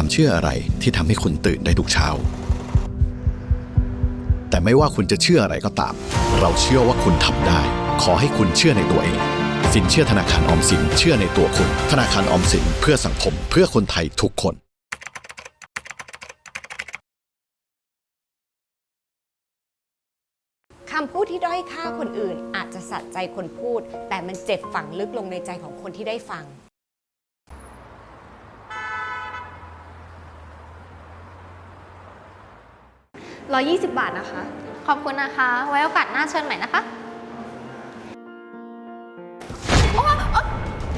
ความเชื่ออะไรที่ทำให้คุณตื่นได้ทุกเช้า แต่ไม่ว่าคุณจะเชื่ออะไรก็ตาม เราเชื่อว่าคุณทำได้ ขอให้คุณเชื่อในตัวเอง สินเชื่อธนาคารออมสินเชื่อในตัวคุณ ธนาคารออมสินเพื่อสังคมเพื่อคนไทยทุกคนคำพูดที่ด้อยค่าคนอื่นอาจจะสะใจคนพูด แต่มันเจ็บฝังลึกลงในใจของคนที่ได้ฟัง 120 บาทนะคะ ขอบคุณนะคะ ไว้โอกาสหน้าเชิญใหม่นะคะ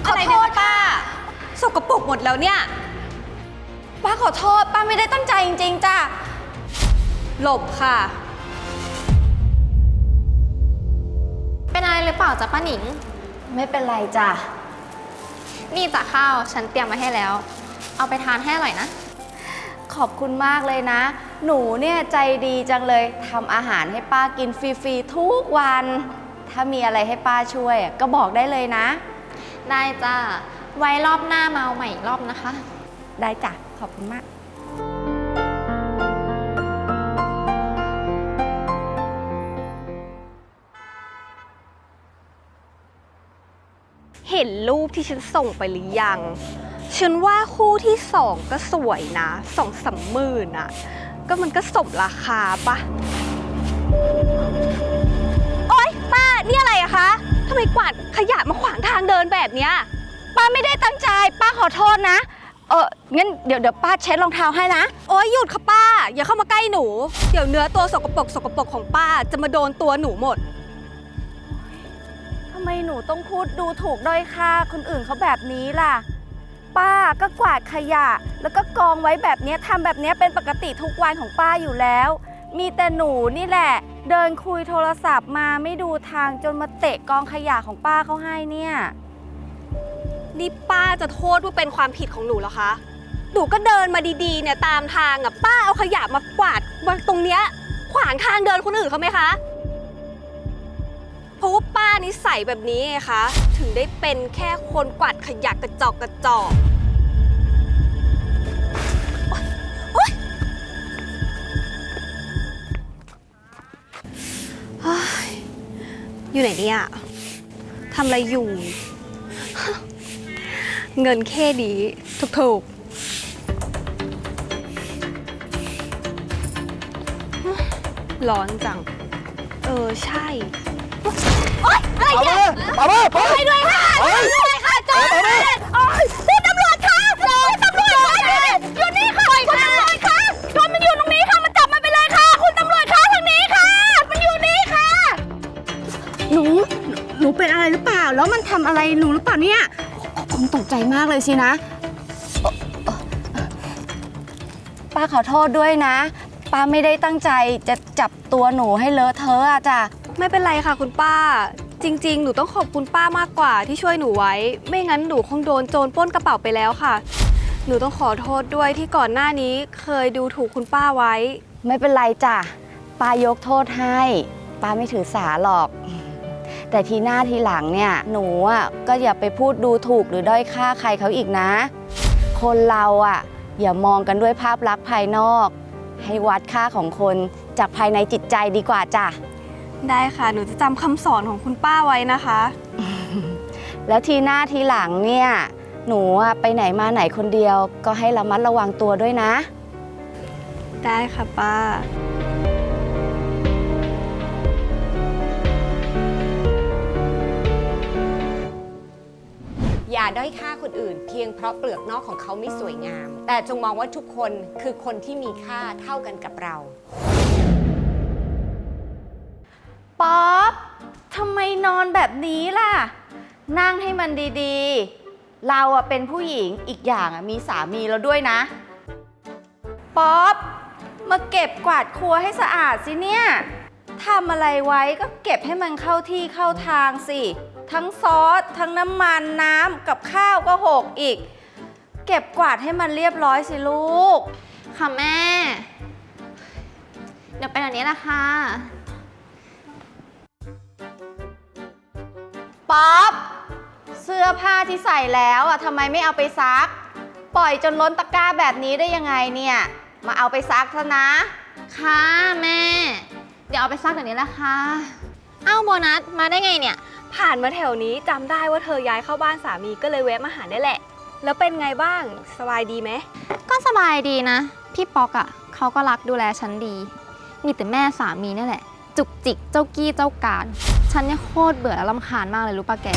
อะไรเนี่ยป้า สกปรกหมดแล้วเนี่ย ป้าขอโทษ ป้าไม่ได้ตั้งใจจริงๆจ้ะ หลบค่ะ เป็นอะไรหรือเปล่าจ๊ะป้าหนิง ไม่เป็นไรจ้ะ นี่จ้ะข้าว ฉันเตรียมมาให้แล้ว เอาไปทานให้อร่อยนะ ขอบคุณมากเลยนะ หนูเนี่ยใจดีจังเลยทำอาหารให้ป้ากินฟรีๆทุกวัน ถ้ามีอะไรให้ป้าช่วยก็บอกได้เลยนะ ได้จ้ะไว้รอบหน้ามาเอาใหม่อีกรอบนะคะ ได้จ้ะขอบคุณมาก เห็นรูปที่ฉันส่งไปหรือยัง ฉันว่าคู่ที่สองก็สวยนะสองสามหมื่นอะ ก็มันก็สมราคาปะโอ๊ยป้านี่อะไรอะคะทำไมกวาดขยะมาขวางทางเดินแบบเนี้ยป้าไม่ได้ตั้งใจ ป้าขอโทษนะ เอองั้นเดี๋ยวเดี๋ยวป้าเช็ดรองเท้าให้นะโอ๊ยหยุดค่ะป้า อย่าเข้ามาใกล้หนู เดี๋ยวเนื้อตัวสกปรกสกปรกของป้าจะมาโดนตัวหนูหมดทำไมหนูต้องพูดดูถูกด้อยค่าคนอื่นเขาแบบนี้ล่ะ ป้าก็กวาดขยะ แล้วก็กองไว้แบบนี้ทำแบบนี้เป็นปกติทุกวันของป้าอยู่แล้ว มีแต่หนูนี่แหละ เดินคุยโทรศัพท์มาไม่ดูทางจนมาเตะกองขยะของป้าเขาให้เนี่ยนี่ป้าจะโทษว่าเป็นความผิดของหนูเหรอคะ หนูก็เดินมาดีๆเนี่ยตามทางอะป้าเอาขยะมากวาดมาตรงเนี้ยขวางทางเดินคนอื่นเขาไหมคะ เพราะว่าป้านิสัยแบบนี้ไงคะ ถึงได้เป็นแค่คนกวาดขยะกระจอกกระจอกโอ๊ยโอ๊ยเฮ้ยอยู่ไหนเนี่ยทำอะไรอยู่ เงินแค่นี้ถูกๆร้อนจัง เออ ใช่ โอ๊ยอะไรเนี่ยมาบ้าไปไปด้วยค่ะไปด้วยค่ะจอดโอ๊ยคุณตำรวจคะคุณตำรวจคะอยู่นี่ค่ะคุณตำรวจคะโดนมันอยู่ตรงนี้ค่ะ มันจับมันไปเลยค่ะ คุณตำรวจคะทางนี้ค่ะ มันอยู่นี่ค่ะ หนู หนูเป็นอะไรหรือเปล่า แล้วมันทำอะไรหนูหรือเปล่าเนี่ย คงตกใจมากเลยสินะ ป้าขอโทษด้วยนะ ป้าไม่ได้ตั้งใจจะจับตัวหนูให้เลอะเทอะอะจ้ะ ไม่เป็นไรค่ะคุณป้า จริง ๆ หนูต้องขอบคุณป้ามากกว่าที่ช่วยหนูไว้ ไม่งั้นหนูคงโดนโจรปล้นกระเป๋าไปแล้วค่ะ หนูต้องขอโทษด้วยที่ก่อนหน้านี้เคยดูถูกคุณป้าไว้ ไม่เป็นไรจ้ะป้ายกโทษให้ ป้าไม่ถือสาหรอก แต่ทีหน้าทีหลังเนี่ย หนูอะก็อย่าไปพูดดูถูกหรือด้อยค่าใครเขาอีกนะ คนเราอะ อย่ามองกันด้วยภาพลักษณ์ภายนอก ให้วัดค่าของคนจากภายในจิตใจดีกว่าจ้ะ ได้ค่ะ หนูจะจำคำสอนของคุณป้าไว้นะคะ แล้วทีหน้าทีหลังเนี่ย หนูอะไปไหนมาไหนคนเดียว ก็ให้ระมัดระวังตัวด้วยนะ ได้ค่ะป้า อย่าด้อยค่าคนอื่น เพียงเพราะเปลือกนอกของเขาไม่สวยงาม แต่จงมองว่าทุกคนคือคนที่มีค่าเท่ากันกับเรา ป๊อปทำไมนอนแบบนี้ล่ะ นั่งให้มันดีๆ เราอะเป็นผู้หญิงอีกอย่างอะมีสามีแล้วด้วยนะ ป๊อปมาเก็บกวาดครัวให้สะอาดสิเนี่ยทำอะไรไว้ก็เก็บให้มันเข้าที่เข้าทางสิ ทั้งซอส ทั้งน้ำมันน้ำกับข้าวก็หกอีก เก็บกวาดให้มันเรียบร้อยสิลูก ค่ะแม่ เดี๋ยวไปแบบนี้ละค่ะ ป๊อปเสื้อผ้าที่ใส่แล้วอะทำไมไม่เอาไปซัก ปล่อยจนล้นตะกร้าแบบนี้ได้ยังไงเนี่ย มาเอาไปซักซะนะ ค่ะแม่ เดี๋ยวเอาไปซักเดี๋ยวนี้แหละค่ะ เอ้าโบนัสมาได้ไงเนี่ย ผ่านมาแถวนี้จำได้ว่าเธอย้ายเข้าบ้านสามีก็เลยแวะมาหาได้แหละ แล้วเป็นไงบ้างสบายดีไหม ก็สบายดีนะ พี่ป๊อกอะ่ะเขาก็รักดูแลฉันดี มีแต่แม่สามีนี่แหละ จุกจิกเจ้ากี้เจ้าการ ฉันเนี่ยโคตรเบื่อและรำคาญมากเลยรู้ปะแก